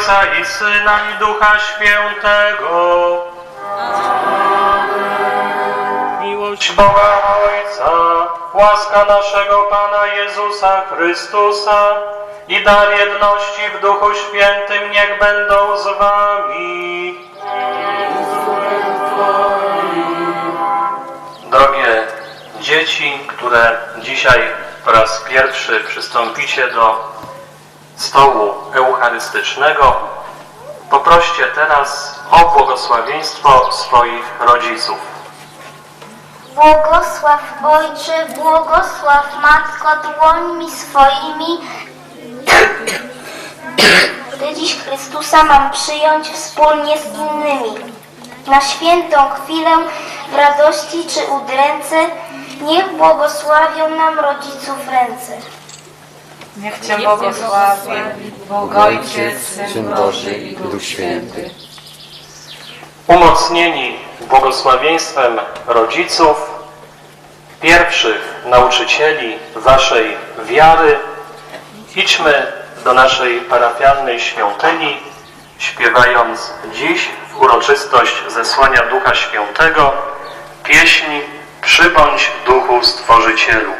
Ojca i Syna i Ducha Świętego. Miłość Boga Ojca, łaska naszego Pana Jezusa Chrystusa i dar jedności w Duchu Świętym niech będą z wami. Drogie dzieci, które dzisiaj po raz pierwszy przystąpicie do stołu eucharystycznego, poproście teraz o błogosławieństwo swoich rodziców. Błogosław Ojcze, błogosław Matko dłońmi swoimi, gdy dziś Chrystusa mam przyjąć wspólnie z innymi. Na świętą chwilę w radości czy udręce, niech błogosławią nam rodziców ręce. Niech Cię błogosławi Bóg Ojciec, Syn Boży i Duch Święty. Umocnieni błogosławieństwem rodziców, pierwszych nauczycieli waszej wiary, idźmy do naszej parafialnej świątyni, śpiewając dziś w uroczystość zesłania Ducha Świętego pieśń Przybądź Duchu Stworzycielu.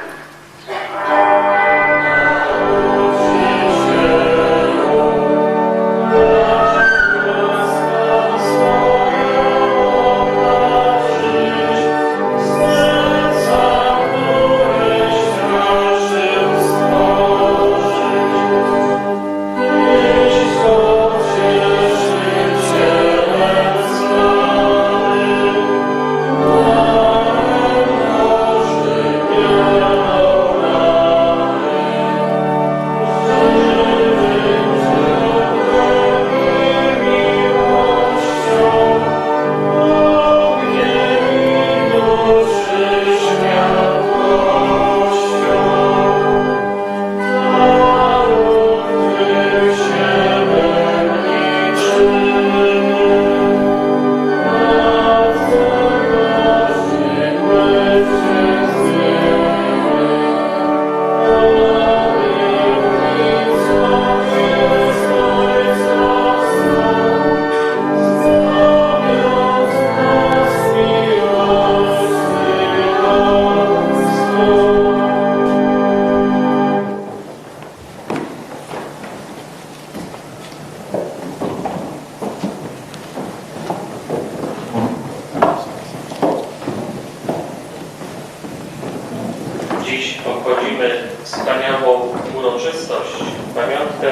Dziś obchodzimy wspaniałą uroczystość, pamiątkę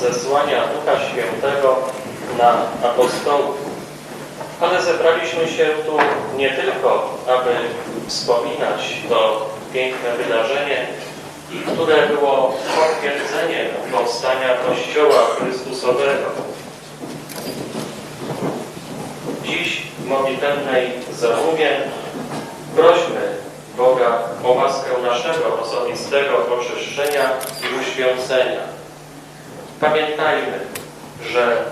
zesłania Ducha Świętego na apostołów. Ale zebraliśmy się tu nie tylko, aby wspominać to piękne wydarzenie, które było potwierdzeniem powstania Kościoła Chrystusowego. Dziś w modlitewnej zamówie prośmy Boga o łaskę naszego osobistego oczyszczenia i uświęcenia. Pamiętajmy, że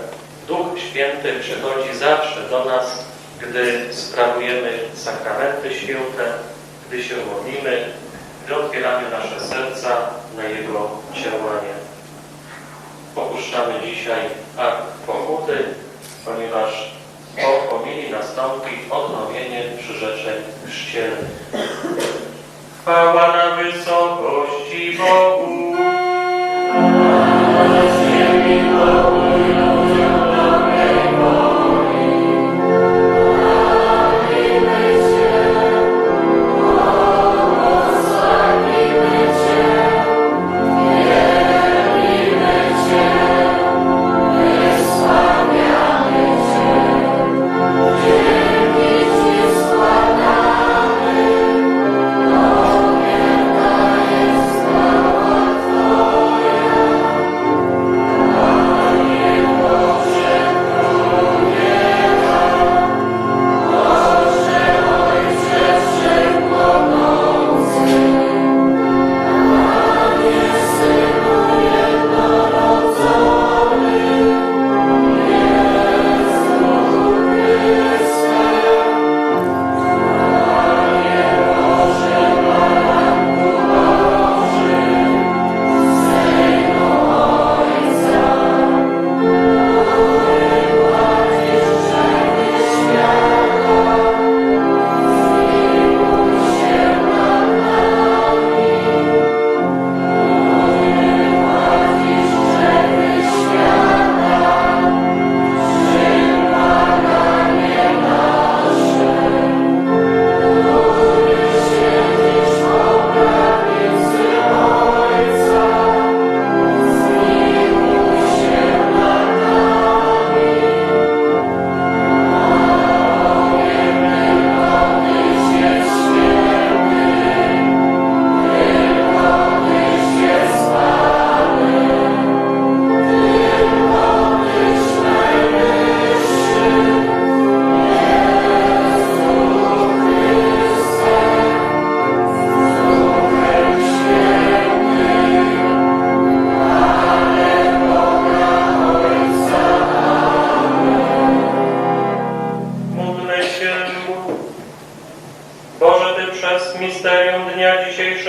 Duch Święty przychodzi zawsze do nas, gdy sprawujemy sakramenty święte, gdy się modlimy, gdy otwieramy nasze serca na Jego działanie. Opuszczamy dzisiaj akt pokuty, ponieważ po homilii nastąpi odnowienie przyrzeczeń chrzcielnych. Chwała na wysokości Bogu. Bóg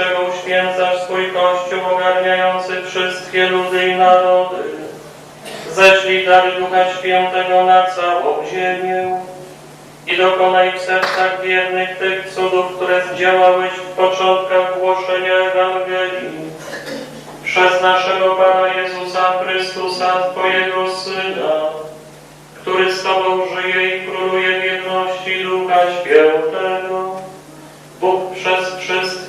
dzisiejszego uświęcasz swój Kościół ogarniający wszystkie ludy i narody. Ześlij dary Ducha Świętego na całą ziemię i dokonaj w sercach wiernych tych cudów, które zdziałałeś w początkach głoszenia Ewangelii. Przez naszego Pana Jezusa Chrystusa, Twojego Syna, który z Tobą żyje i króluje w jedności Ducha Świętego, Bóg przez wszystkie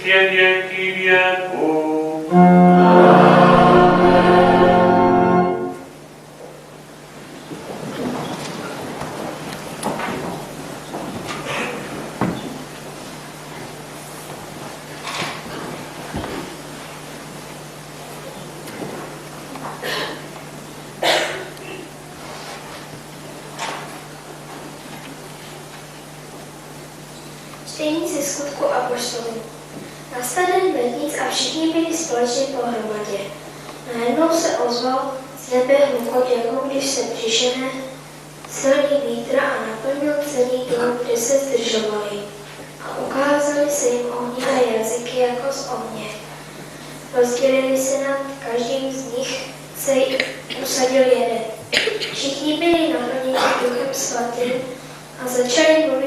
tempo. Amém. Tem escudo apostolado. Den letnic a všichni byli společně pohromadě. Najednou se ozval z nebe hlukot, jako když se přišene silný vítr a naplnil celý dům, kde se zdržovali. A ukázali se jim ohnivé jazyky jako z ohně. Rozdělili se nad každým z nich se usadil jeden. Všichni byli naplněni duchem svatým a začali mluvit